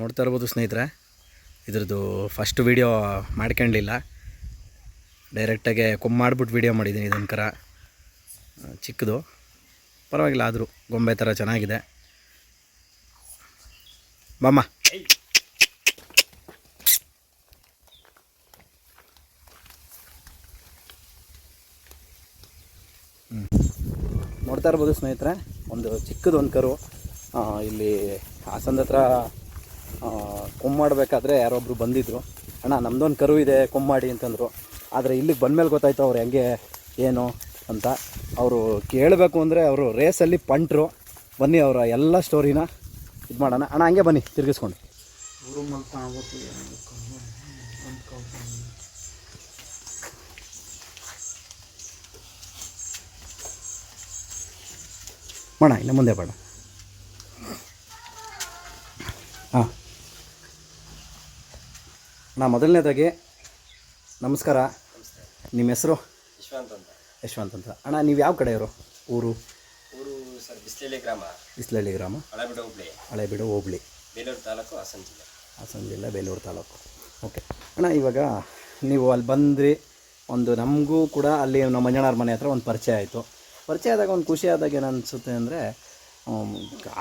ನೋಡ್ತಾ ಇರ್ಬೋದು ಸ್ನೇಹಿತರೆ, ಇದ್ರದ್ದು ಫಸ್ಟ್ ವೀಡಿಯೋ ಮಾಡ್ಕೊಂಡಿಲ್ಲ. ಡೈರೆಕ್ಟಾಗೆ ಕೊಮ್ಮ ಮಾಡಿಬಿಟ್ಟು ವೀಡಿಯೋ ಮಾಡಿದ್ದೀನಿ ಇದೊಂಥರ ಚಿಕ್ಕದು. ಪರವಾಗಿಲ್ಲ, ಆದರೂ ಗೊಂಬೆ ಥರ ಚೆನ್ನಾಗಿದೆ. ಬಾಮ್ಮ. ನೋಡ್ತಾ ಇರ್ಬೋದು ಸ್ನೇಹಿತರೆ, ಒಂದು ಚಿಕ್ಕದು ಒಂದು ಕರು ಇಲ್ಲಿ ಹಾಸನದ ಹತ್ರ ಕೊಮ್ಮಾಡಬೇಕಾದ್ರೆ ಯಾರೊಬ್ಬರು ಬಂದಿದ್ದರು ಅಣ್ಣ ನಮ್ಮದೊಂದು ಕರು ಇದೆ ಕೊಮ್ಮಾಡಿ ಅಂತಂದರು. ಆದರೆ ಇಲ್ಲಿಗೆ ಬಂದಮೇಲೆ ಗೊತ್ತಾಯ್ತು ಅವ್ರು ಹೆಂಗೆ ಏನು ಅಂತ. ಅವರು ಕೇಳಬೇಕು ಅಂದರೆ ಅವರು ರೇಸಲ್ಲಿ ಪಂಟ್ರು. ಬನ್ನಿ ಅವರ ಎಲ್ಲ ಸ್ಟೋರಿನ ಇದು ಮಾಡೋಣ. ಅಣ್ಣ ಹಂಗೆ ಬನ್ನಿ ತಿರುಗಿಸ್ಕೊಂಡು. ಮಾಡೋಣ ಇನ್ನು ಮುಂದೆ ಬೇಡ ನಾ ಮೊದಲನೇದಾಗಿ ನಮಸ್ಕಾರ. ನಿಮ್ಮ ಹೆಸರು? ಯಶವಂತ್ ಅಂತ. ಯಶವಂತ್ ಅಂತ. ಅಣ್ಣ ನೀವು ಯಾವ ಕಡೆಯವರು ಊರು? ಊರು ಸರ್ ಬಿಸ್ಲಳ್ಳಿ ಗ್ರಾಮ. ಬಿಸ್ಲಳ್ಳಿ ಗ್ರಾಮ. ಹಳೆಬಿಡ ಹೋಬಳಿ. ಹಳೆಬೀಡು ಹೋಬಳಿ. ಬೇಲೂರು ತಾಲೂಕು ಹಾಸನ ಜಿಲ್ಲೆ. ಹಾಸನ ಜಿಲ್ಲೆ ಬೇಲೂರು ತಾಲೂಕು. ಓಕೆ. ಅಣ್ಣ ಇವಾಗ ನೀವು ಅಲ್ಲಿ ಬಂದ್ರಿ ಒಂದು ನಮಗೂ ಕೂಡ ಅಲ್ಲಿ ನಮ್ಮ ಮಂಜಣ್ಣವ್ರ ಮನೆ ಹತ್ರ ಒಂದು ಪರಿಚಯ ಆಯಿತು. ಪರಿಚಯ ಆದಾಗ ಒಂದು ಖುಷಿ ಆದಾಗ ಏನು ಅನಿಸುತ್ತೆ ಅಂದರೆ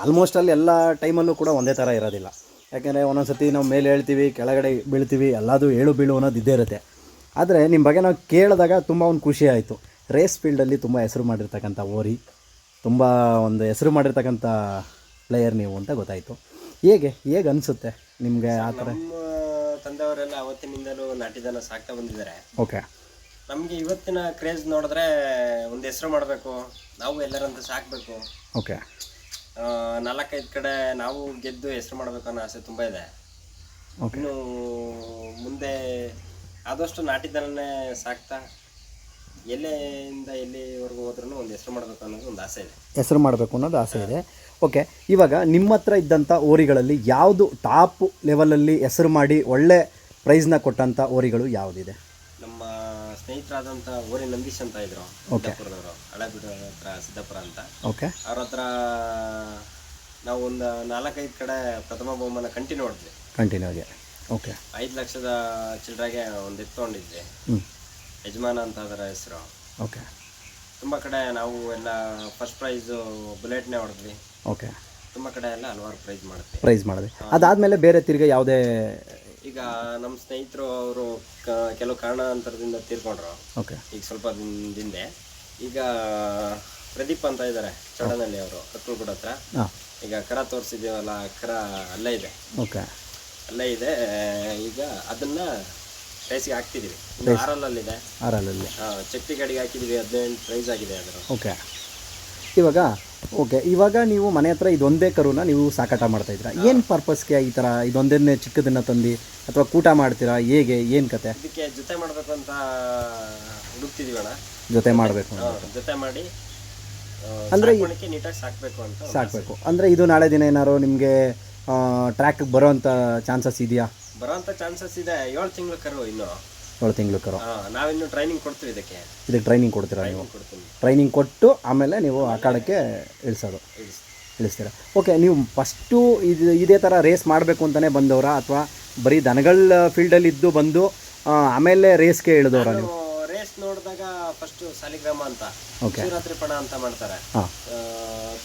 ಆಲ್ಮೋಸ್ಟ್ ಅಲ್ಲಿ ಎಲ್ಲ ಟೈಮಲ್ಲೂ ಕೂಡ ಒಂದೇ ಥರ ಇರೋದಿಲ್ಲ. ಯಾಕೆಂದರೆ ಒಂದೊಂದು ಸತಿ ನಾವು ಮೇಲೆ ಹೇಳ್ತೀವಿ ಕೆಳಗಡೆ ಬೀಳ್ತೀವಿ ಎಲ್ಲದೂ ಏಳು ಬೀಳು ಅನ್ನೋದು ಇದ್ದೇ ಇರುತ್ತೆ. ಆದರೆ ನಿಮ್ಮ ಬಗ್ಗೆ ನಾವು ಕೇಳಿದಾಗ ತುಂಬ ಒಂದು ಖುಷಿ ಆಯಿತು. ರೇಸ್ ಫೀಲ್ಡಲ್ಲಿ ತುಂಬ ಹೆಸರು ಮಾಡಿರ್ತಕ್ಕಂಥ ಓರಿ ತುಂಬ ಒಂದು ಹೆಸರು ಮಾಡಿರ್ತಕ್ಕಂಥ ಪ್ಲೇಯರ್ ನೀವು ಅಂತ ಗೊತ್ತಾಯಿತು. ಹೇಗೆ ಹೇಗೆ ಅನಿಸುತ್ತೆ ನಿಮಗೆ ಆ ಥರ? ತಂದೆಯವರೆಲ್ಲ ಅವತ್ತಿನಿಂದಲೂ ನಾಟಿದನ ಸಾಕ್ತಾ ಬಂದಿದ್ದಾರೆ. ಓಕೆ. ನಮಗೆ ಇವತ್ತಿನ ಕ್ರೇಜ್ ನೋಡಿದ್ರೆ ಒಂದು ಹೆಸರು ಮಾಡಬೇಕು ನಾವು ಎಲ್ಲರಂತೂ ಸಾಕಬೇಕು. ಓಕೆ. ನಾಲ್ಕೈದು ಕಡೆ ನಾವು ಗೆದ್ದು ಹೆಸರು ಮಾಡಬೇಕು ಅನ್ನೋ ಆಸೆ ತುಂಬ ಇದೆ. ಇನ್ನು ಮುಂದೆ ಆದಷ್ಟು ನಾಟಿ ದನನೇ ಸಾಕ್ತಾ ಎಲ್ಲಿಂದ ಎಲ್ಲಿವರೆಗೂ ಹೋದ್ರೂ ಒಂದು ಹೆಸರು ಮಾಡಬೇಕು ಅನ್ನೋದು ಒಂದು ಆಸೆ ಇದೆ. ಹೆಸರು ಮಾಡಬೇಕು ಅನ್ನೋದು ಆಸೆ ಇದೆ. ಓಕೆ ಇವಾಗ ನಿಮ್ಮ ಹತ್ರ ಇದ್ದಂಥ ಓರಿಗಳಲ್ಲಿ ಯಾವುದು ಟಾಪ್ ಲೆವೆಲಲ್ಲಿ ಹೆಸರು ಮಾಡಿ ಒಳ್ಳೆ ಪ್ರೈಸ್ನ ಕೊಟ್ಟಂಥ ಓರಿಗಳು ಯಾವುದಿದೆ? ಸ್ನೇಹಿತರಾದಂಥ ಓರಿ ನಂದೀಶ್ ಅಂತ ಇದ್ರು ಸಿದ್ದಪುರದವರು ಹಳೆಬೀಡು ಹತ್ರ ಸಿದ್ದಾಪುರ ಅಂತ. ಓಕೆ ಅವ್ರ ಹತ್ರ ನಾವು ಒಂದು ನಾಲ್ಕೈದು ಕಡೆ ಪ್ರಥಮ ಬಹುಮಾನ ಕಂಟಿನ್ಯೂ ಹೊಡೆದ್ವಿ ಕಂಟಿನ್ಯೂ ಆಗಿ. ಓಕೆ ಐದು ಲಕ್ಷದ ಚಿಲ್ಡ್ರಾಗೆ ಒಂದು ಹ್ಞೂ ಯಜಮಾನ ಅಂತ ಅದರ ಹೆಸರು. ಓಕೆ ತುಂಬ ಕಡೆ ನಾವು ಎಲ್ಲ ಫಸ್ಟ್ ಪ್ರೈಸು ಬುಲೆಟ್ನೇ ಹೊಡೆದ್ವಿ. ಓಕೆ ತುಂಬ ಕಡೆ ಎಲ್ಲ ಹಲವಾರು ಪ್ರೈಸ್ ಮಾಡಿದ್ವಿ. ಪ್ರೈಸ್ ಮಾಡಿದ್ವಿ. ಅದಾದಮೇಲೆ ಬೇರೆ ತಿರ್ಗಿ ಯಾವುದೇ ಈಗ ನಮ್ಮ ಸ್ನೇಹಿತರು ಅವರು ಕೆಲವು ಕಾರಣಾಂತರದಿಂದ ತೀರ್ಕೊಂಡ್ರು. ಓಕೆ. ಈಗ ಸ್ವಲ್ಪ ಹಿಂದೆ. ಈಗ ಪ್ರದೀಪ್ ಅಂತ ಇದ್ದಾರೆ ಚಡನಲ್ಲಿ ಅವರು ಕಕ್ಕಲಗುಡ ಹತ್ರ. ಹಾಂ. ಈಗ ಕರ ತೋರಿಸಿದ್ದೀವಲ್ಲ ಕರ ಅಲ್ಲೇ ಇದೆ. ಓಕೆ. ಅಲ್ಲೇ ಇದೆ ಈಗ ಅದನ್ನ ಪ್ರೈಸ್ಗೆ ಹಾಕ್ತಿದೀವಿ ಆರಲ್ಲಲ್ಲಿದೆ ಇದೆ ಚಕ್ತಿ ಗಾಡಿಗೆ ಹಾಕಿದೀವಿ ಹದಿನೆಂಟು ಪ್ರೈಸ್ ಆಗಿದೆ ಅದರ ಓಕೆ. ಇವಾಗ ಓಕೆ ಇವಾಗ ನೀವು ಮನೆ ಹತ್ರ ಇದೊಂದೇ ಕರುನ ನೀವು ಸಾಕಾಟ ಮಾಡ್ತಾ ಇದ್ದೀರಾ? ಏನು ಪರ್ಪಸ್ಗೆ ಈ ಥರ ಇದೊಂದನ್ನೇ ಚಿಕ್ಕದನ್ನ ತಂದು ಅಥವಾ ಕೂಟ ಮಾಡ್ತೀರಾ? ಹೇಗೆ? ಏನು ಕತೆ? ಇದಕ್ಕೆ ಜೊತೆ ಮಾಡಬೇಕು ಅಂತ ಹುಡುಕ್ತಿದೀವಿ ಅಣ್ಣ ಜೊತೆ ಮಾಡಬೇಕು ಜೊತೆ ಮಾಡಿ ಅಂದ್ರೆ ನೀಟಾಗಿ ಸಾಕ್ಬೇಕು ಅಂತ ಸಾಕಬೇಕು. ಅಂದರೆ ಇದು ನಾಳೆ ದಿನ ಏನಾರು ನಿಮಗೆ ಟ್ರ್ಯಾಕ್ ಬರೋವಂಥ ಚಾನ್ಸಸ್ ಇದೆಯಾ? ಬರೋಂಥ ಚಾನ್ಸಸ್ ಇದೆ. ಏಳು ತಿಂಗಳು ಕರು ಇನ್ನು. ಏಳು ತಿಂಗಳು ಕರೋ. ನಾವಿನ್ನು ಟ್ರೈನಿಂಗ್ ಕೊಡ್ತೀವಿ ಇದಕ್ಕೆ. ಇದಕ್ಕೆ ಟ್ರೈನಿಂಗ್ ಕೊಡ್ತೀರಾ ನೀವು? ಟ್ರೈನಿಂಗ್ ಕೊಟ್ಟು ಆಮೇಲೆ ನೀವು ಅಖಾಡಕ್ಕೆ ಇಳಿಸೋದು. ಇಳಿಸ್- ಇಳಿಸ್ತೀರಾ? ಓಕೆ ನೀವು ಫಸ್ಟು ಇದು ಇದೇ ಥರ ರೇಸ್ ಮಾಡಬೇಕು ಅಂತಲೇ ಬಂದವರಾ ಅಥವಾ ಬರೀ ದನಗಳ ಫೀಲ್ಡಲ್ಲಿ ಇದ್ದು ಬಂದು ಆ, ಆಮೇಲೆ ರೇಸ್ಗೆ ಇಳಿದವರ ನೀವು? ರೇಸ್ ನೋಡಿದಾಗ ಫಸ್ಟ್ ಸಾಲಿಗ್ರಾಮ ಅಂತ ಓಕೆ ಶಿವರಾತ್ರಿ ಪಣ ಅಂತ ಮಾಡ್ತಾರೆ. ಆ,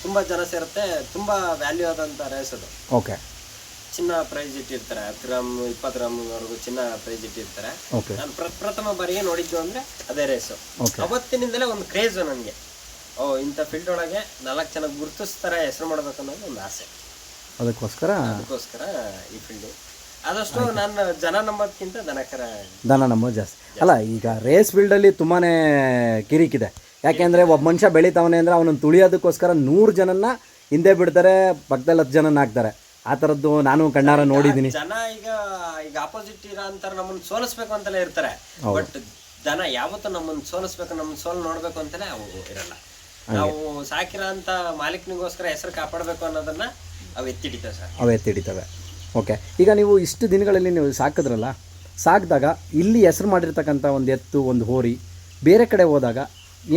ತುಂಬಾ ಜನ ಸೇರುತ್ತೆ ತುಂಬಾ ವ್ಯಾಲ್ಯೂ ಆದಂತ ರೇಸ್ ಅದು. ಓಕೆ ಚಿನ್ನ ಪ್ರೈಸ್ ಇಟ್ಟಿರ್ತಾರೆ. ಹತ್ತು ಗ್ರಾಮ್ ಇಪ್ಪತ್ತು ಗ್ರಾಮ್ವರೆಗೂ ಚಿನ್ನ ಪ್ರೈಸ್ ಇಟ್ಟಿರ್ತಾರೆ. ಓಕೆ ನಾನು ಪ್ರ ಪ್ರಥಮ ಬಾರಿಗೆ ನೋಡಿದ್ದು ಅಂದ್ರೆ ಅದೇ ರೇಸು ಓಕೆ ಅವತ್ತಿನಿಂದಲೇ ಒಂದು ಕ್ರೇಜ್ ನನಗೆ ಓ ಇಂಥ ಫೀಲ್ಡ್ ಒಳಗೆ ನಾಲ್ಕು ಜನ ಗುರುತಿಸ್ತಾರೆ ಹೆಸರು ಮಾಡ್ಬೇಕು ಅನ್ನೋದು ಒಂದು ಆಸೆ. ಅದಕ್ಕೋಸ್ಕರ? ಅದಕ್ಕೋಸ್ಕರ ಈ ಫೀಲ್ಡು ಆದಷ್ಟು ನಾನು ಜನ ನಂಬೋದಕ್ಕಿಂತ ದನಕರ ದನ ನಮ್ಮ ಜಾಸ್ತಿ. ಅಲ್ಲ ಈಗ ರೇಸ್ ಫೀಲ್ಡಲ್ಲಿ ತುಂಬಾ ಕಿರಿಕಿದೆ. ಯಾಕೆಂದರೆ ಒಬ್ಬ ಮನುಷ್ಯ ಬೆಳಿತಾವನೆ ಅಂದರೆ ಅವನನ್ನು ತುಳಿಯೋದಕ್ಕೋಸ್ಕರ ನೂರು ಜನನ್ನ ಹಿಂದೆ ಬಿಡ್ತಾರೆ ಪಕ್ಕದಲ್ಲಿ ಹತ್ತು ಜನನ ಹಾಕ್ತಾರೆ. ಆ ಥರದ್ದು ನಾನು ಕಣ್ಣಾರ ನೋಡಿದ್ದೀನಿ ಜನ ಈಗ ಈಗ ಆಪೋಸಿಟ್ ಇರೋ ಅಂತಾರೆ ನಮ್ಮನ್ನ ಸೋಲಿಸ್ಬೇಕು ಅಂತಲೇ ಇರ್ತಾರೆ. ಬಟ್ ಜನ ಯಾವತ್ತೂ ನಮ್ಮನ್ನು ಸೋಲಿಸ್ಬೇಕು ನಮ್ಮನ್ನ ಸೋಲ್ ನೋಡ್ಬೇಕು ಅಂತಲೇ ಅವು ಇರಲ್ಲ. ನಾವು ಸಾಕಿರೋ ಅಂತ ಮಾಲೀಕನಿಗೋಸ್ಕರ ಹೆಸರು ಕಾಪಾಡಬೇಕು ಅನ್ನೋದನ್ನ ಅವು ಎತ್ತಿಡಿತವೆ ಸರ್. ಅವು ಎತ್ತಿಡಿತವೆ. ಓಕೆ ಈಗ ನೀವು ಇಷ್ಟು ದಿನಗಳಲ್ಲಿ ನೀವು ಸಾಕಿದ್ರಲ್ಲ ಸಾಕಿದಾಗ ಇಲ್ಲಿ ಹೆಸರು ಮಾಡಿರ್ತಕ್ಕಂಥ ಒಂದು ಎತ್ತು ಒಂದು ಹೋರಿ ಬೇರೆ ಕಡೆ ಹೋದಾಗ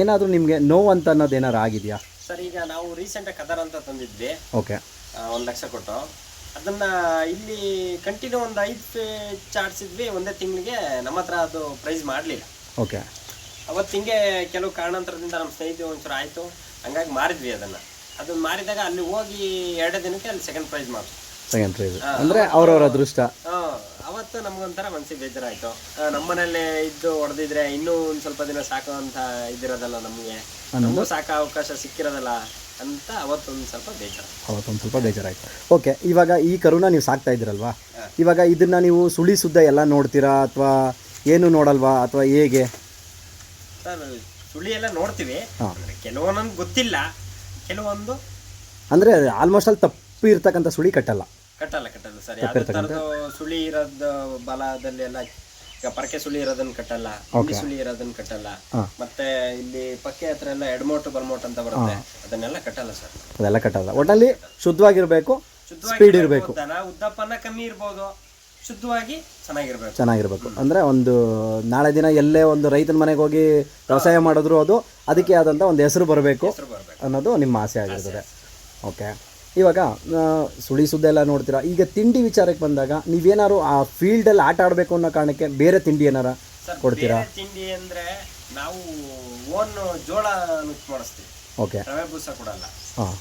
ಏನಾದರೂ ನಿಮಗೆ ನೋವು ಅಂತ ಅನ್ನೋದು ಏನಾರು ಆಗಿದೆಯಾ? ಸರ್ ಈಗ ನಾವು ರೀಸೆಂಟಾಗಿ ಕದರ್ ಅಂತ ತಂದಿದ್ವಿ. ಓಕೆ ಒಂದು ಲಕ್ಷ ಕೊಟ್ಟು. ಅದನ್ನ ಇಲ್ಲಿ ಕಂಟಿನ್ಯೂ ಒಂದು ಐದು ಪೇಜ್ ಆಡ್ಸಿದ್ವಿ ಒಂದೇ ತಿಂಗಳಿಗೆ ನಮ್ಮ ಹತ್ರ ಅದು ಪ್ರೈಸ್ ಮಾಡಲಿಲ್ಲ. ಓಕೆ ಅವತ್ತು ಹಿಂಗೆ ಕೆಲವು ಕಾರಣಾಂತರದಿಂದ ನಮ್ಮ ಸ್ನೇಹಿತರು ಒಂಚೂರು ಆಯಿತು ಹಂಗಾಗಿ ಮಾರಿದ್ವಿ ಅದನ್ನ. ಅದನ್ನ ಮಾರಿದಾಗ ಅಲ್ಲಿ ಹೋಗಿ ಎರಡೇ ದಿನಕ್ಕೆ ಅಲ್ಲಿ ಸೆಕೆಂಡ್ ಪ್ರೈಸ್ ಮಾಡಿ ಸೆಕೆಂಡ್ ಪ್ರೈಸ್ ಅಂದರೆ ಅವರವರ ಅದೃಷ್ಟ. ಆ, ಅವತ್ತು ನಮಗೊಂಥರ ಮನಸ್ಸಿಗೆ ಬೇಜಾರಾಯ್ತು. ನಮ್ಮನೇಲೆ ಇದ್ದು ಹೊಡೆದಿದ್ರೆ ಇನ್ನೂ ಒಂದು ಸ್ವಲ್ಪ ದಿನ ಸಾಕೋ ಅಂತ ಇದಿರೋದಲ್ಲ ನಮಗೆ ನಮಗೂ ಸಾಕ ಅವಕಾಶ ಸಿಕ್ಕಿರೋದಲ್ಲ. ಅಂತ ಅವತ್ತೊಂದು ಸ್ವಲ್ಪ ಬೇಜಾರು. ಅವತ್ತೊಂದು ಸ್ವಲ್ಪ ಬೇಜಾರಾಯ್ತು. ಓಕೆ ಇವಾಗ ಈ ಕರುನ ನೀವು ಸಾಕ್ತಾ ಇದ್ದೀರಲ್ವಾ? ಇವಾಗ ಇದನ್ನ ನೀವು ಸುಳಿ ಸುದ್ದ ಎಲ್ಲ ನೋಡ್ತೀರಾ ಅಥವಾ ಏನು ನೋಡಲ್ವಾ ಅಥವಾ ಹೇಗೆ? ಸರ್ ಸುಳಿ ಎಲ್ಲ ನೋಡ್ತೀವಿ. ಹಾ. ಅಂದ್ರೆ ಕೆಲವೊಂದೊಂದು ಗೊತ್ತಿಲ್ಲ. ಕೆಲವೊಂದು ಅಂದ್ರೆ ಆಲ್ಮೋಸ್ಟ್ ಅಲ್ಲಿ ತಪ್ಪು ಇರ್ತಕ್ಕಂಥ ಸುಳಿ ಕಟ್ಟಲ್ಲ. ಕಟ್ಟಲ್ಲ ಕಟ್ಟಲ್ಲ ಸರ್. ಸುಳಿ ಇರೋದು ಬಲದಲ್ಲಿ ಎಲ್ಲ ಈಗ ಪರಕೆ ಸುಳಿ ಇರೋದನ್ನ ಕಟ್ಟಲ್ಲ ಹುಳಿ ಸುಳಿ ಇರೋದನ್ನ ಕಟ್ಟಲ್ಲ. ಮತ್ತೆ ಇಲ್ಲಿ ಪಕ್ಕೆ ಹತ್ರ ಎಲ್ಲ ಎಡ್ಮೋಟ್ ಬಲ್ಮೋಟ್ ಅಂತ ಬರುತ್ತೆ. ಅದನ್ನೆಲ್ಲ ಕಟ್ಟಲ್ಲ ಸರ್. ಅದೆಲ್ಲ ಕಟ್ಟಲ್ಲ. ಒಟ್ಟಲ್ಲಿ ಶುದ್ಧವಾಗಿರ್ಬೇಕು ಶುದ್ಧವಾಗಿ ಸ್ಪೀಡ್ ಇರಬೇಕು. ದನ ಉದ್ದಪ್ಪನ ಕಮ್ಮಿ ಇರ್ಬೋದು. ಶುದ್ಧವಾಗಿ ಚೆನ್ನಾಗಿರ್ಬೇಕು. ಚೆನ್ನಾಗಿರ್ಬೇಕು. ಅಂದ್ರೆ ಒಂದು ನಾಳೆ ದಿನ ಎಲ್ಲೇ ಒಂದು ರೈತನ ಮನೆಗೆ ಹೋಗಿ ವ್ಯವಸಾಯ ಮಾಡಿದ್ರು ಅದು ಅದಕ್ಕೆ ಆದಂತ ಒಂದು ಹೆಸರು ಬರಬೇಕು ಹೆಸರು ಬರ್ಬೇಕು. ಅನ್ನೋದು ನಿಮ್ಮ ಆಸೆ ಆಗಿರ್ತದೆ. ಓಕೆ ಇವಾಗ ಸುಳಿ ಸುದ್ದಿ ಎಲ್ಲ ನೋಡ್ತೀರಾ? ಈಗ ತಿಂಡಿ ವಿಚಾರಕ್ಕೆ ಬಂದಾಗ ನೀವೇನಾದ್ರು ಆ ಫೀಲ್ಡಲ್ಲಿ ಆಟ ಆಡಬೇಕು ಅನ್ನೋ ಕಾರಣಕ್ಕೆ ಬೇರೆ ತಿಂಡಿ ಏನಾರ ಕೊಡ್ತೀರಾ? ತಿಂಡಿ ಅಂದ್ರೆ ನಾವು ಓನ್ ಜೋಳ ಮಿಕ್ಸ್ ಮಾಡಿಸ್ತೀವಿ. ಓಕೆ. ರವೆ ಬೂಸ ಕೊಡಲ್ಲ ಹಾಂ.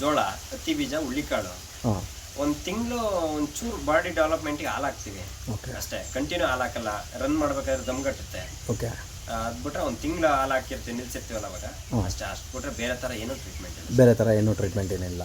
ಜೋಳ ಹತ್ತಿ ಬೀಜ ಹುಳ್ಳಿಕಾಳು. ಹಾಂ. ಒಂದ್ ತಿಂಗಳು ಒಂಚೂರು ಬಾಡಿ ಡೆವಲಪ್ಮೆಂಟ್ಗೆ ಹಾಲು ಹಾಕ್ತೀವಿ. ಓಕೆ. ಅಷ್ಟೇ ಕಂಟಿನ್ಯೂ ಹಾಲು ಹಾಕಲ್ಲ. ರನ್ ಮಾಡ್ಬೇಕಾದ್ರೆ ದಮ್ಗಟ್ಟುತ್ತೆ ಓಕೆ. ಅದ್ಬಿಟ್ರೆ ಒಂದು ತಿಂಗಳು ಹಾಲು ಹಾಕಿರ್ತೀವಿ ನಿಲ್ಸಿರ್ತೀವಲ್ಲ ಅವಾಗ? ಅಷ್ಟೇ ಅಷ್ಟು ಬಿಟ್ರೆ ಬೇರೆ ತರ ಏನೂ ಟ್ರೀಟ್ಮೆಂಟ್ ಇಲ್ಲ. ಬೇರೆ ಥರ ಏನೂ ಟ್ರೀಟ್ಮೆಂಟ್ ಏನಿಲ್ಲ.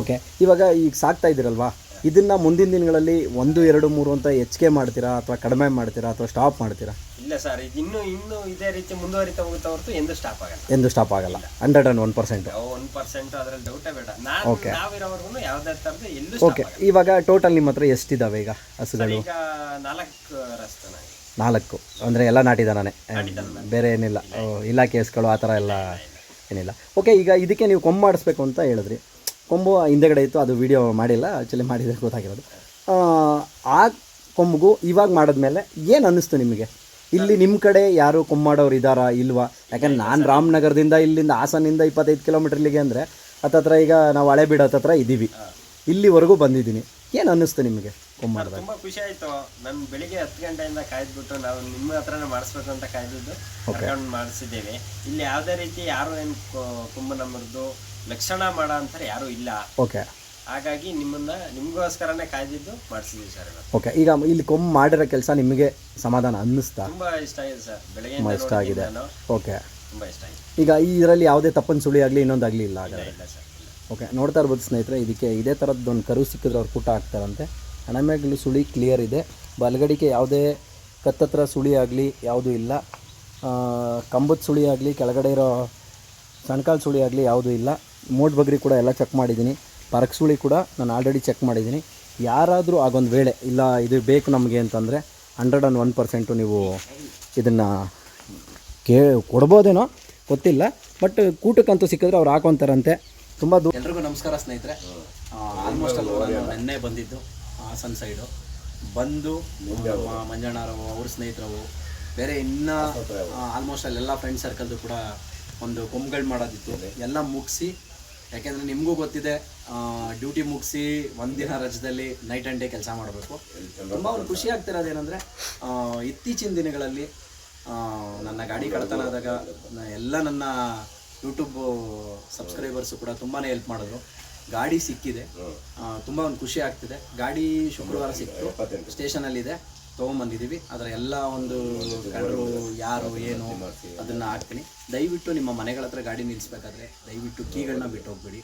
ಓಕೆ ಇವಾಗ ಈಗ ಸಾಕ್ತಾ ಇದ್ದೀರಲ್ವಾ? ಇದನ್ನು ಮುಂದಿನ ದಿನಗಳಲ್ಲಿ ಒಂದು ಎರಡು ಮೂರು ಅಂತ ಹೆಚ್ಚಿಗೆ ಮಾಡ್ತೀರಾ ಅಥವಾ ಕಡಿಮೆ ಮಾಡ್ತೀರಾ ಅಥವಾ ಸ್ಟಾಪ್ ಮಾಡ್ತೀರಾ? ಇಲ್ಲ ಸರ್ ಇದು ಇನ್ನು ಇನ್ನು ಇದೇ ರೀತಿ ಮುಂದುವರಿತಾ ಹೋಗುತ್ತಾ ಹೊರತು ಎಂದು ಸ್ಟಾಪ್ ಆಗಲ್ಲ. ಎಂದು ಸ್ಟಾಪ್ ಆಗಲ್ಲ. Hundred and one percent one percent ಅದ್ರಲ್ಲಿ ಡೌಟೇ ಬೇಡ. ಓಕೆ ನಾವಿರೋವರೆಗೂ ಯಾವುದೇ ಥರದ ಎಲ್ಲೂ ಓಕೆ ಇವಾಗ ಟೋಟಲ್ ನಿಮ್ಮ ಹತ್ರ ಎಷ್ಟಿದ್ದಾವೆ ಈಗ ಹಸುಗಳು? ಈಗ ನಾಲ್ಕು ರಸ್ತೆ ನಾಲ್ಕು. ಅಂದರೆ ಎಲ್ಲ ನಾಟಿದಾನೆ ಬೇರೆ ಏನಿಲ್ಲ. ಓ, ಇಲ್ಲ ಕೇಸ್ಗಳು ಆ ಥರ ಎಲ್ಲ ಏನಿಲ್ಲ. ಓಕೆ ಈಗ ಇದಕ್ಕೆ ನೀವು ಕೊಮ್ಮಾಡಿಸ್ಬೇಕು ಅಂತ ಹೇಳಿದ್ರಿ. ಕೊಂಬು ಹಿಂದೆಗಡೆ ಇತ್ತು ಅದು ವಿಡಿಯೋ ಮಾಡಿಲ್ಲ ಆ್ಯಕ್ಚುಲಿ ಮಾಡಿದರೆ ಗೊತ್ತಾಗಿರೋದು. ಆ, ಕೊಂಬುಗೂ ಇವಾಗ ಮಾಡಿದ್ಮೇಲೆ ಏನು ಅನ್ನಿಸ್ತು ನಿಮಗೆ? ಇಲ್ಲಿ ನಿಮ್ಮ ಕಡೆ ಯಾರು ಕೊಂಬು ಮಾಡೋರು ಇದ್ದಾರಾ ಇಲ್ವಾ? ಯಾಕಂದ್ರೆ ನಾನು ರಾಮನಗರದಿಂದ ಇಲ್ಲಿಂದ ಹಾಸನಿಂದ ಇಪ್ಪತ್ತೈದು ಕಿಲೋಮೀಟರ್ ಇಲ್ಲಿಗೆ ಅಂದರೆ ಹತ್ತತ್ರ ಈಗ ನಾವು ಹಳೆಬೀಡು ಹತ್ತತ್ರ ಇದ್ದೀವಿ ಇಲ್ಲಿವರೆಗೂ ಬಂದಿದ್ದೀನಿ. ಏನು ಅನ್ನಿಸ್ತು ನಿಮಗೆ? ತುಂಬಾ ಖುಷಿ ಆಯ್ತು. ನಾನು ಬೆಳಿಗ್ಗೆ ಹತ್ತು ಗಂಟೆಯಿಂದ ಕಾಯ್ದ್ಬಿಟ್ಟು ನಾವು ನಿಮ್ಮ ಹತ್ರನೇ ಮಾಡಿಸ್ಬೇಕು ಅಂತ ಕಾಯ್ದಿದ್ದು ಕರ್ಕೊಂಡು ಮಾಡಿಸಿದ್ದೇವೆ. ಇಲ್ಲಿ ಯಾವುದೇ ರೀತಿ ಯಾರು ಏನು ಕುಂಭ ನಮ್ಮದು ಲಕ್ಷಣ ಮಾಡೋ ಅಂತಾರೆ ಯಾರು ಇಲ್ಲ. ಓಕೆ. ಹಾಗಾಗಿ ನಿಮ್ಮನ್ನ ನಿಮ್ಗೋಸ್ಕರನೇ ಕಾಯ್ದಿದ್ದು ಮಾಡಿಸಿದ್ವಿ ಸರ್ ಓಕೆ ಈಗ ಇಲ್ಲಿ ಕೊಮ್ಮ ಮಾಡಿರೋ ಕೆಲಸ ನಿಮಗೆ ಸಮಾಧಾನ ಅನ್ನಿಸ್ತಾ? ತುಂಬಾ ಇಷ್ಟ ಆಗಿದೆ ಸರ್. ಬೆಳಗ್ಗೆ ಇಷ್ಟ ಆಗಿದೆ. ಓಕೆ. ತುಂಬಾ ಇಷ್ಟ ಆಗಿದೆ. ಈಗ ಈ ಇದರಲ್ಲಿ ಯಾವುದೇ ತಪ್ಪನ್ ಸುಳಿ ಆಗಲಿ ಇನ್ನೊಂದಾಗಲಿ ಇಲ್ಲ ಹಾಗಾದ್ರೆ? ಓಕೆ ನೋಡ್ತಾ ಇರ್ಬೋದು ಸ್ನೇಹಿತರೆ ಇದಕ್ಕೆ ಇದೇ ಥರದ್ದು ಒಂದು ಕರು ಸಿಕ್ಕಿದ್ರೆ ಅವ್ರು ಪುಟ್ಟ ಹಾಕ್ತಾರಂತೆ. ಹಣಮೆಗ್ಲು ಸುಳಿ ಕ್ಲಿಯರ್ ಇದೆ. ಬಲಗಡಿಕೆ ಯಾವುದೇ ಕತ್ತತ್ರ ಸುಳಿ ಆಗಲಿ ಯಾವುದೂ ಇಲ್ಲ. ಕಂಬದ ಸುಳಿ ಆಗಲಿ, ಕೆಳಗಡೆ ಇರೋ ಸಣ್ಕಾಲು ಸುಳಿ ಆಗಲಿ ಯಾವುದೂ ಇಲ್ಲ. ಮೋಡ್ ಬಗ್ರಿ ಕೂಡ ಎಲ್ಲ ಚೆಕ್ ಮಾಡಿದ್ದೀನಿ. ಪರಕ್ ಸುಳಿ ಕೂಡ ನಾನು ಆಲ್ರೆಡಿ ಚೆಕ್ ಮಾಡಿದ್ದೀನಿ. ಯಾರಾದರೂ ಆಗೊಂದು ವೇಳೆ, ಇಲ್ಲ ಇದು ಬೇಕು ನಮಗೆ ಅಂತಂದರೆ ಹಂಡ್ರೆಡ್ ಆ್ಯಂಡ್ ಒನ್ ಪರ್ಸೆಂಟು ನೀವು ಇದನ್ನು ಕೇ, ಕೊಡ್ಬೋದೇನೋ ಗೊತ್ತಿಲ್ಲ. ಬಟ್ ಕೂಟಕ್ಕಂತೂ ಸಿಕ್ಕಿದ್ರೆ ಅವ್ರು ಹಾಕೊತಾರಂತೆ. ತುಂಬ ದೂರ ಎಲ್ರಿಗೂ ನಮಸ್ಕಾರ ಸ್ನೇಹಿತರೆ. ಆಲ್ಮೋಸ್ಟ್ ಅಲ್ಲಿ ನಿನ್ನೆ ಬಂದಿದ್ದು. ಹಾಸನ್ ಸೈಡು. ಬಂದು ಮಂಜಣ್ಣರವು ಅವ್ರ ಸ್ನೇಹಿತರವು ಬೇರೆ ಇನ್ನ ಆಲ್ಮೋಸ್ಟ್ ಅಲ್ಲೆಲ್ಲ ಫ್ರೆಂಡ್ ಸರ್ಕಲ್ದು ಕೂಡ ಒಂದು ಕೊಂಬುಗಳು ಮಾಡೋದಿತ್ತು. ಎಲ್ಲ ಮುಗಿಸಿ ಯಾಕೆಂದರೆ ನಿಮಗೂ ಗೊತ್ತಿದೆ ಡ್ಯೂಟಿ ಮುಗಿಸಿ ಒಂದಿನ ರಜದಲ್ಲಿ ನೈಟ್ ಆ್ಯಂಡ್ ಡೇ ಕೆಲಸ ಮಾಡಬೇಕು. ತುಂಬ ಒಂದು ಖುಷಿ ಆಗ್ತಿರೋದೇನೆಂದರೆ ಇತ್ತೀಚಿನ ದಿನಗಳಲ್ಲಿ ನನ್ನ ಗಾಡಿ ಕಳ್ತನ ಆದಾಗ ಎಲ್ಲ ನನ್ನ ಯೂಟ್ಯೂಬ್ ಸಬ್ಸ್ಕ್ರೈಬರ್ಸು ಕೂಡ ತುಂಬಾ ಹೆಲ್ಪ್ ಮಾಡಿದ್ರು. ಗಾಡಿ ಸಿಕ್ಕಿದೆ. ತುಂಬಾ ಒಂದು ಖುಷಿ ಆಗ್ತಿದೆ. ಗಾಡಿ ಶುಕ್ರವಾರ ಸಿಕ್ತು. ಸ್ಟೇಷನಲ್ಲಿದೆ. ತೊಗೊಂಬಂದಿದ್ದೀವಿ ಅದರ ಎಲ್ಲ ಒಂದು ಕಳ್ಳರು ಯಾರು ಏನು ಅದನ್ನ ಹಾಕ್ತೀನಿ. ದಯವಿಟ್ಟು ನಿಮ್ಮ ಮನೆಗಳ ಹತ್ರ ಗಾಡಿ ನಿಲ್ಲಿಸ್ಬೇಕಾದ್ರೆ ದಯವಿಟ್ಟು ಕೀಗಳನ್ನ ಬಿಟ್ಟು ಹೋಗ್ಬೇಡಿ.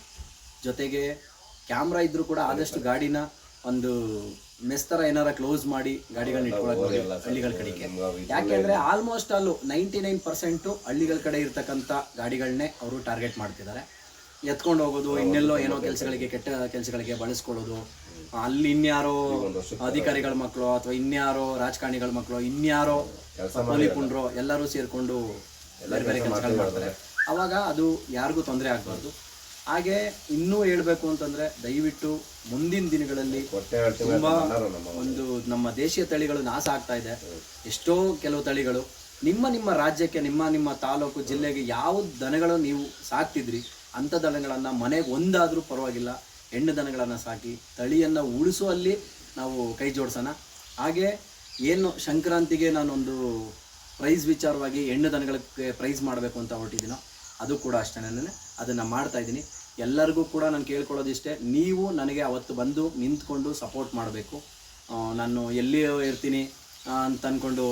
ಜೊತೆಗೆ ಕ್ಯಾಮ್ರಾ ಇದ್ರೂ ಕೂಡ ಆದಷ್ಟು ಗಾಡಿನ ಒಂದು ಮೆಸ್ ಥರ ಏನಾರ ಕ್ಲೋಸ್ ಮಾಡಿ ಗಾಡಿಗಳನ್ನ ಇಟ್ಕೊಳಕ್ಕೆ ನೋಡಿ ಹಳ್ಳಿಗಳ ಕಡೆಗೆ. ಯಾಕೆಂದ್ರೆ ಆಲ್ಮೋಸ್ಟ್ ಅಲ್ಲೂ ನೈಂಟಿ ನೈನ್ ಪರ್ಸೆಂಟು ಹಳ್ಳಿಗಳ ಕಡೆ ಇರ್ತಕ್ಕಂಥ ಗಾಡಿಗಳನ್ನೇ ಅವರು ಟಾರ್ಗೆಟ್ ಮಾಡ್ತಿದ್ದಾರೆ. ಎತ್ಕೊಂಡು ಹೋಗೋದು ಇನ್ನೆಲ್ಲೋ ಏನೋ ಕೆಲಸಗಳಿಗೆ ಕೆಟ್ಟ ಕೆಲಸಗಳಿಗೆ ಬಳಸ್ಕೊಳ್ಳೋದು. ಅಲ್ಲಿ ಇನ್ಯಾರೋ ಅಧಿಕಾರಿಗಳ ಮಕ್ಕಳು ಅಥವಾ ಇನ್ಯಾರೋ ರಾಜಕಾರಣಿಗಳ ಮಕ್ಕಳು ಇನ್ಯಾರೋ ಪುಂಡ್ರು ಎಲ್ಲರೂ ಸೇರ್ಕೊಂಡು ಬೇರೆ ಬೇರೆ ಕೆಲಸಗಳು ಮಾಡ್ತಾರೆ. ಅವಾಗ ಅದು ಯಾರಿಗೂ ತೊಂದರೆ ಆಗಬಾರ್ದು. ಹಾಗೆ ಇನ್ನೂ ಹೇಳ್ಬೇಕು ಅಂತಂದ್ರೆ ದಯವಿಟ್ಟು ಮುಂದಿನ ದಿನಗಳಲ್ಲಿ ತುಂಬಾ ಒಂದು ನಮ್ಮ ದೇಶೀಯ ತಳಿಗಳು ನಾಶ ಆಗ್ತಾ ಇದೆ. ಎಷ್ಟೋ ಕೆಲವು ತಳಿಗಳು ನಿಮ್ಮ ನಿಮ್ಮ ರಾಜ್ಯಕ್ಕೆ ನಿಮ್ಮ ನಿಮ್ಮ ತಾಲೂಕು ಜಿಲ್ಲೆಗೆ ಯಾವ ದನಗಳು ನೀವು ಸಾಕ್ತಿದ್ರಿ ಅಂಥ ದನಗಳನ್ನು ಮನೆಗೆ ಒಂದಾದರೂ ಪರವಾಗಿಲ್ಲ, ಹೆಣ್ಣು ದನಗಳನ್ನು ಸಾಕಿ ತಳಿಯನ್ನು ಉಳಿಸುವಲ್ಲಿ ನಾವು ಕೈ ಜೋಡಿಸೋಣ. ಹಾಗೆ ಏನು ಸಂಕ್ರಾಂತಿಗೆ ನಾನೊಂದು ಪ್ರೈಸ್ ವಿಚಾರವಾಗಿ ಹೆಣ್ಣು ದನಗಳಿಗೆ ಪ್ರೈಸ್ ಮಾಡಬೇಕು ಅಂತ ಹೊರಟಿದ್ದೀನೋ, ಅದು ಕೂಡ ಅಷ್ಟೇನೆ ಅದನ್ನು ಮಾಡ್ತಾ ಇದ್ದೀನಿ. ಎಲ್ಲರಿಗೂ ಕೂಡ ನಾನು ಕೇಳ್ಕೊಳ್ಳೋದಿಷ್ಟೇ, ನೀವು ನನಗೆ ಅವತ್ತು ಬಂದು ನಿಂತ್ಕೊಂಡು ಸಪೋರ್ಟ್ ಮಾಡಬೇಕು. ನಾನು ಎಲ್ಲಿ ಇರ್ತೀನಿ ಅಂತ ಅಂದ್ಕೊಂಡು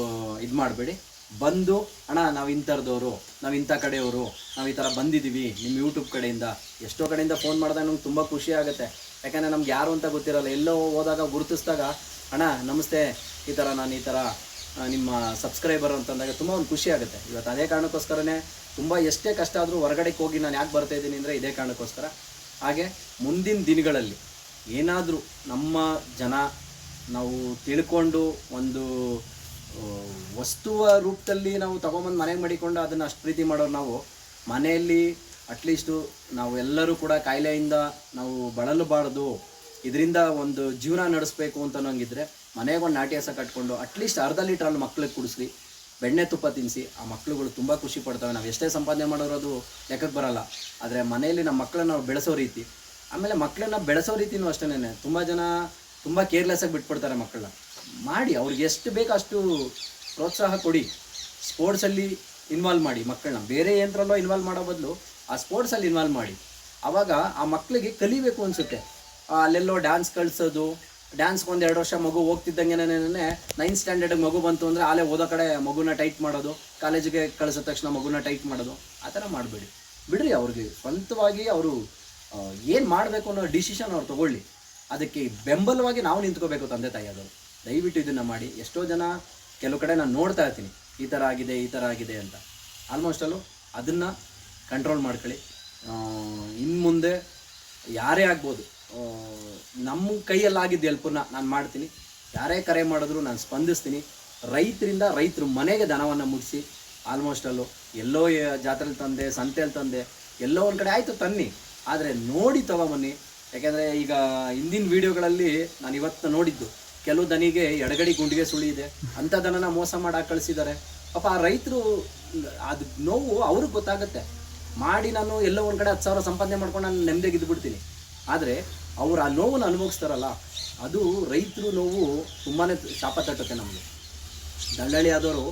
ಇದು ಮಾಡಬೇಡಿ ಬಂದು, ಅಣ್ಣ, ನಾವು ಇಂಥರ್ದವರು, ನಾವು ಇಂಥ ಕಡೆಯವರು, ನಾವು ಈ ಥರ ಬಂದಿದ್ದೀವಿ ನಿಮ್ಮ ಯೂಟ್ಯೂಬ್ ಕಡೆಯಿಂದ. ಎಷ್ಟೋ ಕಡೆಯಿಂದ ಫೋನ್ ಮಾಡಿದಾಗ ನಮ್ಗೆ ತುಂಬ ಖುಷಿ ಆಗುತ್ತೆ. ಯಾಕಂದರೆ ನಮ್ಗೆ ಯಾರು ಅಂತ ಗೊತ್ತಿರಲ್ಲ. ಎಲ್ಲೋ ಹೋದಾಗ ಗುರುತಿಸಿದಾಗ, ಅಣ್ಣ, ನಮಸ್ತೆ, ಈ ಥರ ನಾನು ಈ ಥರ ನಿಮ್ಮ ಸಬ್ಸ್ಕ್ರೈಬರ್ ಅಂತಂದಾಗ ತುಂಬ ಒಂದು ಖುಷಿ ಆಗುತ್ತೆ. ಇವತ್ತು ಅದೇ ಕಾರಣಕ್ಕೋಸ್ಕರನೇ ತುಂಬ ಎಷ್ಟೇ ಕಷ್ಟ ಆದರೂ ಹೊರಗಡೆಗೆ ಹೋಗಿ ನಾನು ಯಾಕೆ ಬರ್ತಾ ಇದ್ದೀನಿ ಅಂದರೆ ಇದೇ ಕಾರಣಕ್ಕೋಸ್ಕರ. ಹಾಗೆ ಮುಂದಿನ ದಿನಗಳಲ್ಲಿ ಏನಾದರೂ ನಮ್ಮ ಜನ ನಾವು ತಿಳ್ಕೊಂಡು ಒಂದು ವಸ್ತುವ ರೂಪದಲ್ಲಿ ನಾವು ತಗೊಂಬಂದು ಮನೆಗೆ ಮಾಡಿಕೊಂಡು ಅದನ್ನು ಅಷ್ಟು ಪ್ರೀತಿ ಮಾಡೋರು ನಾವು. ಮನೆಯಲ್ಲಿ ಅಟ್ಲೀಸ್ಟು ನಾವು ಎಲ್ಲರೂ ಕೂಡ ಕಾಯಿಲೆಯಿಂದ ನಾವು ಬಳಲಬಾರ್ದು, ಇದರಿಂದ ಒಂದು ಜೀವನ ನಡೆಸಬೇಕು ಅಂತ ನಂಗಿದ್ರೆ ಮನೆಗೆ ಒಂದು ನಾಟಿ ಹಸ ಕಟ್ಕೊಂಡು ಅಟ್ಲೀಸ್ಟ್ ಅರ್ಧ ಲೀಟ್ರ್ ಅಲ್ಲಿ ಮಕ್ಳಿಗೆ ಕುಡಿಸ್ಲಿ, ಬೆಣ್ಣೆ ತುಪ್ಪ ತಿನ್ನಿಸಿ ಆ ಮಕ್ಳುಗಳು ತುಂಬ ಖುಷಿ ಪಡ್ತವೆ. ನಾವು ಎಷ್ಟೇ ಸಂಪಾದನೆ ಮಾಡೋರು ಅದು ಲೆಕ್ಕಕ್ಕೆ ಬರಲ್ಲ, ಆದರೆ ಮನೆಯಲ್ಲಿ ನಮ್ಮ ಮಕ್ಕಳನ್ನ ನಾವು ಬೆಳೆಸೋ ರೀತಿ. ಆಮೇಲೆ ಮಕ್ಕಳನ್ನ ಬೆಳೆಸೋ ರೀತಿನೂ ಅಷ್ಟೇ ತುಂಬ ಜನ ತುಂಬ ಕೇರ್ಲೆಸ್ಸಾಗಿ ಬಿಟ್ಬಿಡ್ತಾರೆ ಮಕ್ಕಳನ್ನ ಮಾಡಿ, ಅವ್ರಿಗೆ ಎಷ್ಟು ಬೇಕೋ ಅಷ್ಟು ಪ್ರೋತ್ಸಾಹ ಕೊಡಿ. ಸ್ಪೋರ್ಟ್ಸಲ್ಲಿ ಇನ್ವಾಲ್ವ್ ಮಾಡಿ, ಮಕ್ಕಳನ್ನ. ಬೇರೆ ಯಂತ್ರಲ್ಲೋ ಇನ್ವಾಲ್ವ್ ಮಾಡೋ ಬದಲು ಆ ಸ್ಪೋರ್ಟ್ಸಲ್ಲಿ ಇನ್ವಾಲ್ವ್ ಮಾಡಿ. ಆವಾಗ ಆ ಮಕ್ಕಳಿಗೆ ಕಲಿಬೇಕು ಅನಿಸುತ್ತೆ. ಅಲ್ಲೆಲ್ಲೋ ಡ್ಯಾನ್ಸ್ ಕಳಿಸೋದು ಡ್ಯಾನ್ಸ್ಗೆ ಒಂದು ಎರಡು ವರ್ಷ ಮಗು ಹೋಗ್ತಿದ್ದಂಗೆ ನೈನ್ತ್ ಸ್ಟ್ಯಾಂಡರ್ಡ್ ಮಗು ಬಂತು ಅಂದರೆ ಆಲೇ ಓದೋ ಕಡೆ ಮಗುನ ಟೈಟ್ ಮಾಡೋದು ಕಾಲೇಜಿಗೆ ಕಳಿಸಿದ ತಕ್ಷಣ ಮಗುನ ಟೈಟ್ ಮಾಡೋದು, ಆ ಥರ ಮಾಡಬೇಡಿ. ಬಿಡ್ರಿ ಅವ್ರಿಗೆ, ಸ್ವಂತವಾಗಿ ಅವರು ಏನು ಮಾಡಬೇಕು ಅನ್ನೋ ಡಿಸಿಷನ್ ಅವ್ರು ತಗೊಳ್ಳಿ. ಅದಕ್ಕೆ ಬೆಂಬಲವಾಗಿ ನಾವು ನಿಂತ್ಕೋಬೇಕು ತಂದೆ ತಾಯಿಯಾದವರು. ದಯವಿಟ್ಟು ಇದನ್ನು ಮಾಡಿ. ಎಷ್ಟೋ ಜನ ಕೆಲವು ಕಡೆ ನಾನು ನೋಡ್ತಾ ಇರ್ತೀನಿ. ಈ ಥರ ಆಗಿದೆ, ಈ ಥರ ಆಗಿದೆ ಅಂತ. ಆಲ್ಮೋಸ್ಟ್ ಅಲ್ಲೂ ಅದನ್ನು ಕಂಟ್ರೋಲ್ ಮಾಡ್ಕೊಳ್ಳಿ. ಇನ್ನು ಮುಂದೆ ಯಾರೇ ಆಗ್ಬೋದು ನಮ್ಮ ಕೈಯಲ್ಲಿ ಆಗಿದ್ದು ಹೆಲ್ಪನ್ನ ನಾನು ಮಾಡ್ತೀನಿ. ಯಾರೇ ಕರೆ ಮಾಡಿದ್ರು ನಾನು ಸ್ಪಂದಿಸ್ತೀನಿ. ರೈತರಿಂದ ರೈತರು ಮನೆಗೆ ದನವನ್ನು ಮುಗಿಸಿ ಆಲ್ಮೋಸ್ಟ್ ಅಲ್ಲೂ ಎಲ್ಲೋ ಜಾತ್ರೆಲಿ ತಂದೆ ಸಂತೆಯಲ್ಲಿ ತಂದೆ, ಎಲ್ಲೋ ಒಂದು ಕಡೆ ಆಯಿತು ತನ್ನಿ. ಆದರೆ ನೋಡಿ ತಗೊಂಬನ್ನಿ ಯಾಕೆಂದರೆ ಈಗ ಹಿಂದಿನ ವೀಡಿಯೋಗಳಲ್ಲಿ ನಾನು ಇವತ್ತು ನೋಡಿದ್ದು. ಕೆಲವು ದನಿಗೆ ಎಡಗಡಿ ಗುಂಡಿಗೆ ಸುಳಿ ಇದೆ ಅಂತ ದನನ ಮೋಸ ಮಾಡಿ ಕಳಿಸಿದ್ದಾರೆ ಪಾಪ ಆ ರೈತರು, ಅದು ನೋವು ಅವ್ರಿಗೆ ಗೊತ್ತಾಗುತ್ತೆ. ಮಾಡಿ ನಾನು ಎಲ್ಲೋ ಒಂದು ಕಡೆ ಹತ್ತು ಸಾವಿರ ಸಂಪಾದನೆ ಮಾಡ್ಕೊಂಡು ನಾನು ನೆಮ್ಮದಿಗೆ ಇದ್ಬಿಡ್ತೀನಿ. ಆದರೆ ಅವ್ರು ಆ ನೋವನ್ನು ಅನುಭವಿಸ್ತಾರಲ್ಲ, ಅದು ರೈತರು ನೋವು ತುಂಬಾ ಶಾಪ ತಟ್ಟುತ್ತೆ ನಮಗೆ. ದಳ್ಳಾಳಿ ಆದವರು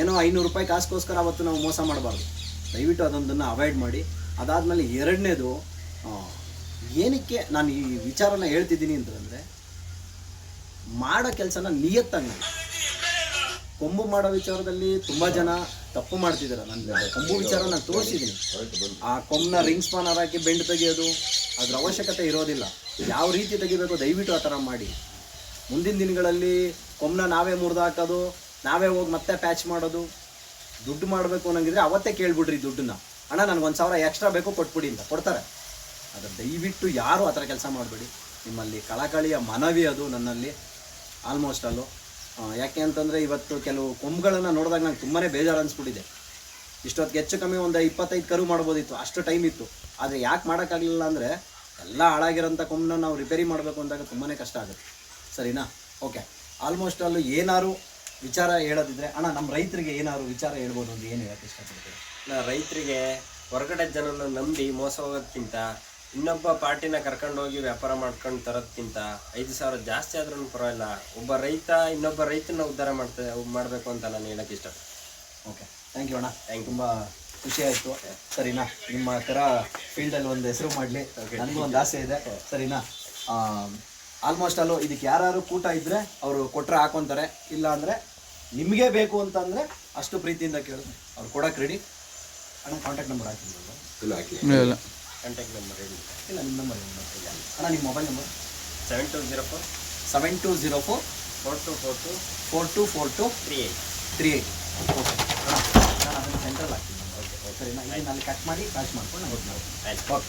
ಏನೋ ಐನೂರು ರೂಪಾಯಿ ಕಾಸ್ಗೋಸ್ಕರ ಅವತ್ತು ನಾವು ಮೋಸ ಮಾಡಬಾರ್ದು. ದಯವಿಟ್ಟು ಅದೊಂದನ್ನು ಅವಾಯ್ಡ್ ಮಾಡಿ. ಅದಾದಮೇಲೆ ಎರಡನೇದು ಏನಕ್ಕೆ ನಾನು ಈ ವಿಚಾರನ ಹೇಳ್ತಿದ್ದೀನಿ ಅಂತಂದರೆ ಮಾಡೋ ಕೆಲಸನ ನಿಯತ್ತಾಗಿ ಕೊಂಬು ಮಾಡೋ ವಿಚಾರದಲ್ಲಿ ತುಂಬ ಜನ ತಪ್ಪು ಮಾಡ್ತಿದ್ದಾರೆ ನನ್ನ ಕೊಂಬು ವಿಚಾರ ನಾನು ತೋರಿಸಿದ್ದೀನಿ ಆ ಕೊಂಬನ್ನ ರಿಂಗ್ ಸ್ಪಾನರ್ ಹಾಕಿ ಬೆಂಡ್ ತೆಗೆಯೋದು ಅದ್ರ ಅವಶ್ಯಕತೆ ಇರೋದಿಲ್ಲ. ಯಾವ ರೀತಿ ತೆಗಿಬೇಕು ದಯವಿಟ್ಟು ಆ ಥರ ಮಾಡಿ. ಮುಂದಿನ ದಿನಗಳಲ್ಲಿ ಕೊಂಬನ್ನ ನಾವೇ ಮುರಿದು ಹಾಕೋದು, ನಾವೇ ಹೋಗಿ ಮತ್ತೆ ಪ್ಯಾಚ್ ಮಾಡೋದು. ದುಡ್ಡು ಮಾಡಬೇಕು ಅನ್ನಂಗಿದ್ರೆ ಅವತ್ತೇ ಕೇಳ್ಬಿಡ್ರಿ ದುಡ್ಡನ್ನ. ಅಣ್ಣ, ನನಗೆ ಒಂದು ಸಾವಿರ ಎಕ್ಸ್ಟ್ರಾ ಬೇಕು, ಕೊಟ್ಬಿಡಿ ಅಂತ ಕೊಡ್ತಾರೆ. ಅದು ದಯವಿಟ್ಟು ಯಾರು ಆ ಥರ ಕೆಲಸ ಮಾಡಬೇಡಿ. ನಿಮ್ಮಲ್ಲಿ ಕಳಕಳಿಯ ಮನವಿ ಅದು ನನ್ನಲ್ಲಿ. ಆಲ್ಮೋಸ್ಟ್ ಅಲ್ಲೂ. ಯಾಕೆ ಅಂತಂದರೆ ಇವತ್ತು ಕೆಲವು ಕೊಂಬುಗಳನ್ನು ನೋಡಿದಾಗ ನಂಗೆ ತುಂಬಾ ಬೇಜಾರು ಅನಿಸ್ಬಿಟ್ಟಿದೆ ಇಷ್ಟೊತ್ತಿಗೆ ಹೆಚ್ಚು ಕಮ್ಮಿ ಒಂದು ಇಪ್ಪತ್ತೈದು ಕರು ಮಾಡ್ಬೋದಿತ್ತು, ಅಷ್ಟು ಟೈಮ್ ಇತ್ತು. ಆದರೆ ಯಾಕೆ ಮಾಡೋಕ್ಕಾಗಲಿಲ್ಲ ಅಂದರೆ ಎಲ್ಲ ಹಾಳಾಗಿರೋಂಥ ಕೊಂಬನ್ನ ನಾವು ರಿಪೇರಿ ಮಾಡಬೇಕು ಅಂದಾಗ ತುಂಬಾ ಕಷ್ಟ ಆಗುತ್ತೆ. ಸರಿನಾ? ಓಕೆ ಆಲ್ಮೋಸ್ಟ್ ಅಲ್ಲೂ ಏನಾರು ವಿಚಾರ ಹೇಳೋದಿದ್ರೆ, ಅಣ್ಣ ನಮ್ಮ ರೈತರಿಗೆ ಏನಾದ್ರು ವಿಚಾರ ಹೇಳ್ಬೋದು ಅಂತ ಏನು ಹೇಳಕ್ಕೆ ಇಷ್ಟಪಡ್ತೀವಿ ರೈತರಿಗೆ ಹೊರಗಡೆ ಜನನ ನಂಬಿ ಮೋಸ ಹೋಗೋದ್ಕಿಂತ ಇನ್ನೊಬ್ಬ ಪಾರ್ಟಿನ ಕರ್ಕೊಂಡು ಹೋಗಿ ವ್ಯಾಪಾರ ಮಾಡ್ಕೊಂಡು ತರೋದ್ಕಿಂತ ಐದು ಸಾವಿರ ಜಾಸ್ತಿ ಆದ್ರೂ ಪರವಾಗಿಲ್ಲ. ಒಬ್ಬ ರೈತ ಇನ್ನೊಬ್ಬ ರೈತನ ಉದ್ಧಾರ ಮಾಡ್ತಾ ಮಾಡಬೇಕು ಅಂತ ನಾನು ಹೇಳಕ್ಕೆ ಇಷ್ಟ. ಓಕೆ ಥ್ಯಾಂಕ್ ಯು ಅಣ್ಣ. ತುಂಬ ಖುಷಿ ಆಯಿತು. ಸರಿನಾ? ನಿಮ್ಮ ಥರ ಫೀಲ್ಡಲ್ಲಿ ಒಂದು ಹೆಸರು ಮಾಡಲಿ. ನನಗೂ ಒಂದು ಆಸೆ ಇದೆ. ಸರಿನಾ? ಆಲ್ಮೋಸ್ಟ್ ಅಲ್ಲೂ ಇದಕ್ಕೆ ಯಾರು ಕೂಟ ಇದ್ದರೆ ಅವರು ಕೊಟ್ಟರೆ ಹಾಕೊತಾರೆ. ಇಲ್ಲ ಅಂದರೆ ನಿಮಗೆ ಬೇಕು ಅಂತಂದರೆ ಅಷ್ಟು ಪ್ರೀತಿಯಿಂದ ಕೇಳಿ ಅವ್ರು ಕೊಡೋಕೆ ರೆಡಿ ಅಣ್ಣ ಕಾಂಟ್ಯಾಕ್ಟ್ ನಂಬರ್ ಹಾಕಿಲ್ಲ. ಇಲ್ಲ. ಕಾಂಟ್ಯಾಕ್ಟ್ ನಂಬರ್ ಹೇಳಿ. ಇಲ್ಲ ನಿಮ್ಮ ನಂಬರ್ ಅಣ್ಣ ನಿಮ್ಮ mobile number seven two zero four seven two zero four four two four two four two four two three eight three eight okay ನಾನು ಅದನ್ನು ಸೆಂಟ್ರಲ್ ಹಾಕ್ತೀನಿ. ಓಕೆ ಓಕೆ ಸರಿ ನಾನು ಅಲ್ಲಿ ಕಟ್ ಮಾಡಿ ಕಾಸ್ಟ್ ಮಾಡ್ಕೊಂಡು ನಾನು ಆಯ್ತು. ಓಕೆ